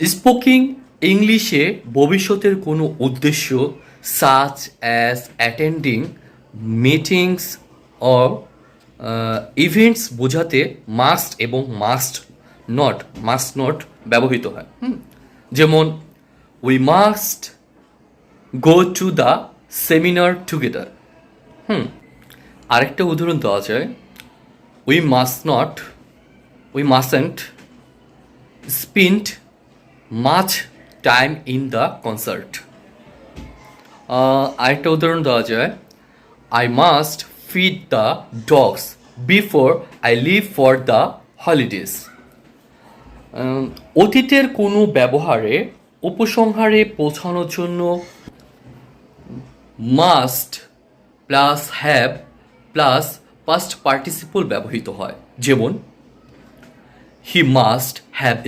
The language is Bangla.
স্পোকিং ইংলিশে ভবিষ্যতের কোনো উদ্দেশ্য such as attending meetings or events বোঝাতে মাস্ট এবং মাস্ট নট মাস্ট নট ব্যবহৃত হয়। যেমন we must go to the seminar together hmm. আরেকটা উদাহরণ দেওয়া যায়। We must not we mustn't spend much time in the concert আরেকটা উদাহরণ দেওয়া যায়। I must feed the dogs before I leave for the holidays অতীতের কোনো ব্যবহারে উপসংহারে পৌঁছানোর জন্য must plus have plus past participle ব্যবহৃত হয়। যেমন হি মাস্ট হ্যাভ